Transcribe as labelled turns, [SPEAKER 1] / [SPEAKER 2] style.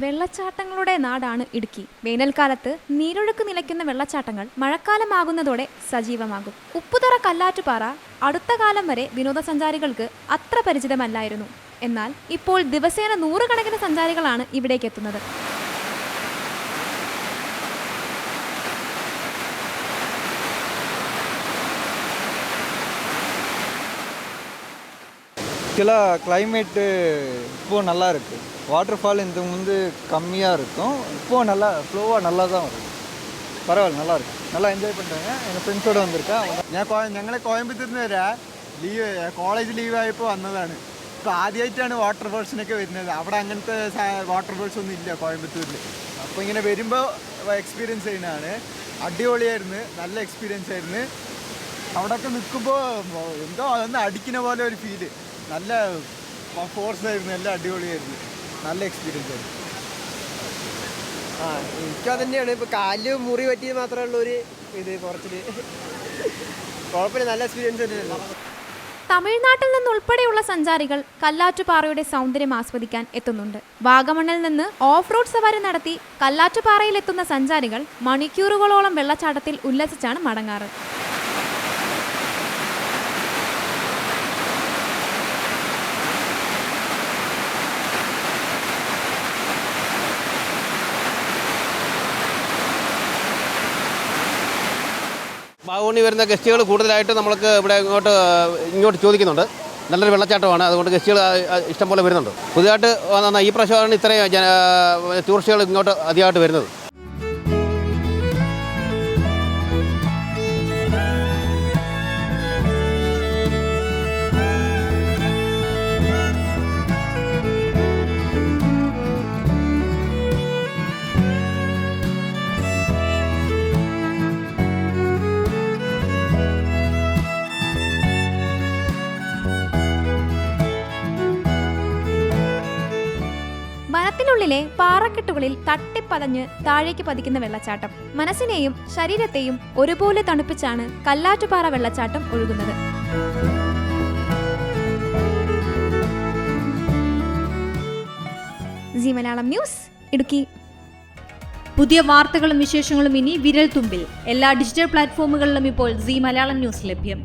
[SPEAKER 1] വെള്ളച്ചാട്ടങ്ങളുടെ നാടാണ് ഇടുക്കി. വേനൽക്കാലത്ത് നീരൊഴുക്ക് നിലയ്ക്കുന്ന വെള്ളച്ചാട്ടങ്ങൾ മഴക്കാലമാകുന്നതോടെ സജീവമാകും. ഉപ്പുതറ കല്ലാറ്റുപാറ അടുത്ത കാലം വരെ വിനോദസഞ്ചാരികൾക്ക് അത്ര പരിചിതമല്ലായിരുന്നു. എന്നാൽ ഇപ്പോൾ ദിവസേന നൂറുകണക്കിന് സഞ്ചാരികളാണ് ഇവിടേക്ക്
[SPEAKER 2] ஆக்சுவலாக கிளைமேட் இப்போது நல்லா இருக்குது வாட்டர் ஃபால் இந்த வந்து கம்மியாக இருக்கும். இப்போது நல்லா ஃப்ளோவாக நல்லா தான் வரும். பரவாயில்ல நல்லா இருக்கும் நல்லா என்ஜாய் பண்ணுறாங்க எங்கள் ഫ്രണ്ട്സോട് வந்திருக்கேன்
[SPEAKER 3] ഞാൻ ഞങ്ങളെ കോയമ്പത്തൂരിൽ നിന്ന് ലീവ് കോളേജ് ലീവ് ആയപ്പോൾ വന്നതാണ്. ഇപ്പോൾ ആദ്യമായിട്ടാണ് വാട്ടർ ഫോൾസിനൊക്കെ വരുന്നത്. അവിടെ അങ്ങനത്തെ വാട്ടർ ഫോൾസ് ഒന്നും ഇല്ല കോയമ്പത്തൂരിൽ അപ്പോൾ ഇങ്ങനെ വരുമ്പോൾ എക്സ്പീരിയൻസ് ചെയ്യുന്നതാണ്. അടിപൊളിയായിരുന്നു. നല്ല എക്സ്പീരിയൻസ് ആയിരുന്നു. അവിടെയൊക്കെ നിൽക്കുമ്പോൾ എന്തോ ഒന്ന് അടിക്കുന്ന പോലെ ഒരു ഫീൽ നല്ല ഫോഴ്സ് ആയിരുന്നു നല്ല അടിപൊളിയായിരുന്നു. നല്ല എക്സ്പീരിയൻസ് ആയിരുന്നു.
[SPEAKER 4] ആ എനിക്കത് തന്നെയാണ്. ഇപ്പോൾ കാലിൽ മുറി പറ്റിയത് മാത്രമേ ഉള്ളൂ ഒരു ഇത് കുറച്ചിൽ കുഴപ്പമില്ല നല്ല എക്സ്പീരിയൻസ് തന്നെയായിരുന്നു.
[SPEAKER 1] തമിഴ്നാട്ടിൽ നിന്നുൾപ്പെടെയുള്ള സഞ്ചാരികൾ കല്ലാറ്റുപാറയുടെ സൗന്ദര്യം ആസ്വദിക്കാൻ എത്തുന്നുണ്ട്. വാഗമണ്ണിൽ നിന്ന് ഓഫ് റോഡ് സവാരി നടത്തി കല്ലാറ്റുപാറയിലെത്തുന്ന സഞ്ചാരികൾ മണിക്കൂറുകളോളം വെള്ളച്ചാട്ടത്തിൽ ഉല്ലസിച്ചാണ് മടങ്ങാറ്.
[SPEAKER 5] വാഗമണ്ണി വരുന്ന ഗസ്റ്റുകൾ കൂടുതലായിട്ട് നമ്മൾക്ക് ഇവിടെ ഇങ്ങോട്ട് ഇങ്ങോട്ട് ചോദിക്കുന്നുണ്ട്. നല്ലൊരു വെള്ളച്ചാട്ടമാണ്. അതുകൊണ്ട് ഗസ്റ്റുകൾ ഇഷ്ടംപോലെ വരുന്നുണ്ട്. പുതിയതായിട്ട് ഈ പ്രാവശ്യമാണ് ഇത്രയും ടൂറിസ്റ്റുകൾ ഇങ്ങോട്ട് അധികമായിട്ട് വരുന്നത്.
[SPEAKER 1] വനത്തിനുള്ളിലെ പാറക്കെട്ടുകളിൽ തട്ടിപ്പതഞ്ഞ് താഴേക്ക് പതിക്കുന്ന വെള്ളച്ചാട്ടം. മനസ്സിനെയും ശരീരത്തെയും ഒരുപോലെ തണുപ്പിച്ചാണ് കല്ലാറ്റുപാറ വെള്ളച്ചാട്ടം ഒഴുകുന്നത്. മലയാളം ന്യൂസ് ഇടുക്കി.
[SPEAKER 6] പുതിയ വാർത്തകളും വിശേഷങ്ങളും ഇനി വിരൽ തുമ്പിൽ എല്ലാ ഡിജിറ്റൽ പ്ലാറ്റ്ഫോമുകളിലും ഇപ്പോൾ സി മലയാളം ന്യൂസ് ലഭ്യം.